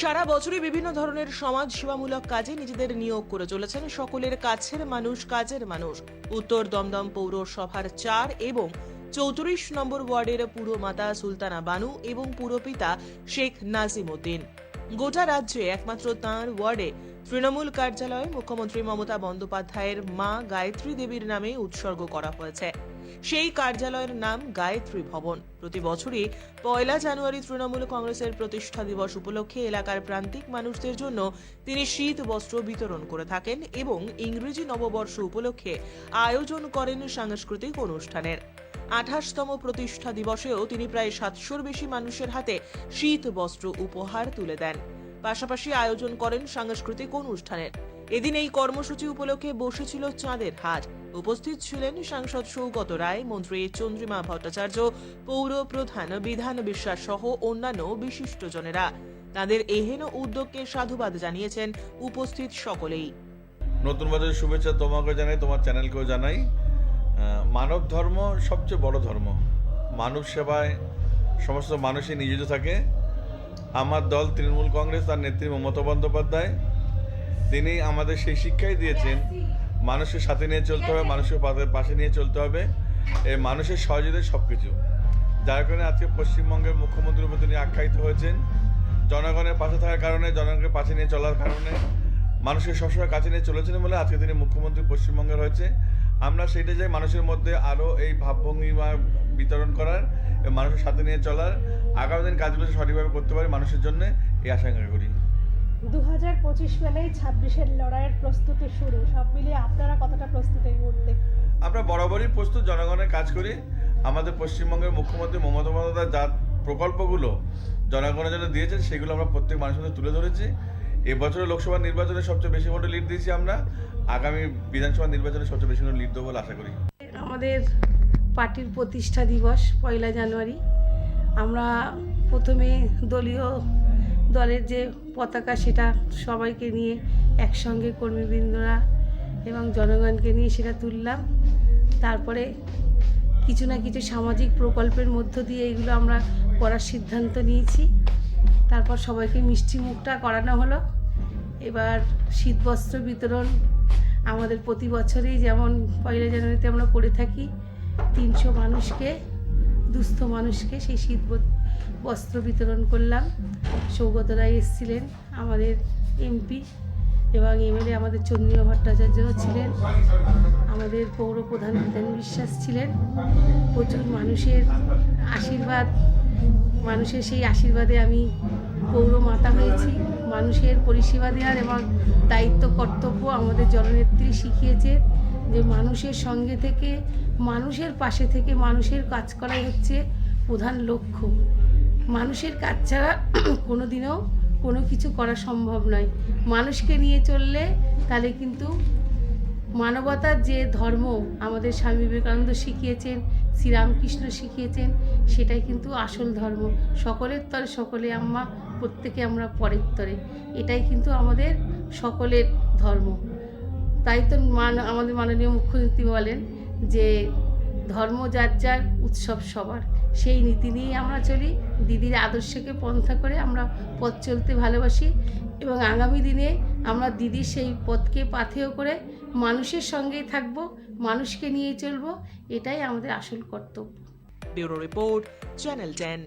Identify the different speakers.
Speaker 1: সারা বছরই বিভিন্ন ধরনের সমাজ সেবামূলক কাজে নিজেদের নিয়োগ করে চলেছেন সকলের কাছের মানুষ, কাজের মানুষ। উত্তর দমদম পৌরসভার চার এবং চৌত্রিশ নম্বর ওয়ার্ডের পুরমাতা সুলতানা বানু এবং পুরপিতা শেখ নাজিম উদ্দিন। গোটা রাজ্যে একমাত্র তাঁর ওয়ার্ডে তৃণমূল কার্যালয়ে মুখ্যমন্ত্রী মমতা বন্দ্যোপাধ্যায়ের মা গায়ত্রী দেবীর নামে উৎসর্গ করা হয়েছে। সেই কার্যালয়ের নাম গায়ত্রী ভবন। প্রতি বছরই পয়লা জানুয়ারি তৃণমূল কংগ্রেসের প্রতিষ্ঠা দিবস উপলক্ষে এলাকার প্রান্তিক মানুষদের জন্য তিনি শীত বস্ত্র বিতরণ করে থাকেন এবং ইংরেজি নববর্ষ উপলক্ষে আয়োজন করেন সাংস্কৃতিক অনুষ্ঠানের। আঠাশতম প্রতিষ্ঠা দিবসেও তিনি প্রায় সাতশোর বেশি মানুষের হাতে শীত বস্ত্র উপহার তুলে দেন। পাশাপাশি আয়োজন করেন সাংস্কৃতিক অনুষ্ঠানের। এদিন এই কর্মসূচি উপলক্ষে বসেছিল চাঁদের হাট। উপস্থিত ছিলেন সাংসদ সৌগত রায়, মন্ত্রী চন্দ্রিমা ভট্টাচার্য, পৌর প্রধান বিধান বিশ্বাস সহ অন্যান্য বিশিষ্টজনেরা তাদের এহেন উদ্যোগকে সাধুবাদ জানিয়েছেন উপস্থিত সকলেই।
Speaker 2: নতুন বছরের শুভেচ্ছা তোমাকে জানাই, তোমার চ্যানেলকেও জানাই। মানব ধর্ম সবচেয়ে বড় ধর্ম। মানব সেবায় সমস্ত মানুষই নিয়োজিত থাকে। আমার দল তৃণমূল কংগ্রেস, তার নেত্রী মমতা বন্দ্যোপাধ্যায়। তিনি আমাদের সেই শিক্ষাই দিয়েছেন। মানুষের সাথে নিয়ে চলতে হবে, মানুষের পাশে- নিয়ে চলতে হবে। এই মানুষের সহযোগিতায় সব কিছু যার কারণে আজকে পশ্চিমবঙ্গের মুখ্যমন্ত্রীর উপর তিনি আখ্যায়িত হয়েছেন। জনগণের পাশে থাকার কারণে, জনগণকে পাশে নিয়ে চলার কারণে, মানুষের সবসময় কাছে নিয়ে চলেছেন বলে আজকে তিনি মুখ্যমন্ত্রী পশ্চিমবঙ্গের হয়েছে। আমরা সেইটা চাই মানুষের মধ্যে আরও এই ভাবভঙ্গিমা বিতরণ করার মানুষের সাথে নিয়ে চলার। আগামী দিন কাজগুলো সঠিকভাবে করতে পারি মানুষের জন্য, এই আশঙ্কা করি।
Speaker 3: দু হাজার পঁচিশ মেলেই ছাব্বিশের লড়াইয়ের প্রস্তুতি শুরু। সব মিলিয়ে আপনারা কতটা প্রস্তুত এই মুহূর্তে?
Speaker 2: আমরা বরাবরই প্রস্তুত জনগণের কাজ করি। আমাদের পশ্চিমবঙ্গের মুখ্যমন্ত্রী মমতা বন্দ্যোপাধ্যায় যা প্রকল্পগুলো জনগণের জন্য দিয়েছেন সেগুলো আমরা প্রত্যেক মানুষের মধ্যে তুলে ধরেছি। এবছরের লোকসভা নির্বাচনে সবচেয়ে বেশি ভোটে লিড দিয়েছি আমরা। আগামী বিধানসভা নির্বাচনে সবচেয়ে বেশি ভোটে লিড দেবো বলে আশা করি।
Speaker 4: আমাদের পার্টির প্রতিষ্ঠা দিবস পয়লা জানুয়ারি। আমরা প্রথমে দলীয় দলের যে পতাকা, সেটা সবাইকে নিয়ে একসঙ্গে কর্মীবৃন্দরা এবং জনগণকে নিয়ে সেটা তুললাম। তারপরে কিছু না কিছু সামাজিক প্রকল্পের মধ্য দিয়ে এগুলো আমরা করার সিদ্ধান্ত নিয়েছি। তারপর সবাইকে মিষ্টি মুখটা করানো হলো। এবার শীতবস্ত্র বিতরণ আমাদের প্রতি বছরেই যেমন পয়লা জানুয়ারিতে আমরা করে থাকি, তিনশো মানুষকে, দুস্থ মানুষকে সেই শীত বস্ত্র বিতরণ করলাম। সৌগত রায় এসেছিলেন আমাদের এমপি এবং এমএলএ আমাদের চন্দ্রিমা ভট্টাচার্যও ছিলেন। আমাদের পৌর প্রধান বিধান বিশ্বাস ছিলেন। প্রচুর মানুষের আশীর্বাদ। মানুষের সেই আশীর্বাদে আমি পৌর মাতা হয়েছি। মানুষের পরিষেবা দেওয়ার এবং দায়িত্ব, কর্তব্য আমাদের জননেত্রী শিখিয়েছে যে মানুষের সঙ্গে থেকে, মানুষের পাশে থেকে মানুষের কাজ করাই হচ্ছে প্রধান লক্ষ্য। মানুষের কাজ ছাড়া কোনো দিনও কোনো কিছু করা সম্ভব নয়। মানুষকে নিয়ে চললে তাহলে কিন্তু মানবতার যে ধর্ম আমাদের স্বামী বিবেকানন্দ শিখিয়েছেন, শ্রীরামকৃষ্ণ শিখিয়েছেন, সেটাই কিন্তু আসল ধর্ম। সকলের তরে সকলে আম্মা, প্রত্যেকে আমরা পরের তরে। এটাই কিন্তু আমাদের সকলের ধর্ম। তাই তো মান, আমাদের মাননীয় মুখ্যমন্ত্রী বলেন যে ধর্ম যার যার উৎসব সবার। সেই নীতি নিয়েই আমরা চলি। দিদির আদর্শকে পন্থা করে আমরা পথ চলতে ভালোবাসি এবং আগামী দিনে আমরা দিদির সেই পথকে পাথেয় করে মানুষের সঙ্গেই থাকব, মানুষকে নিয়ে চলব, এটাই আমাদের আসল কর্তব্য।
Speaker 1: Bureau report, channel ten.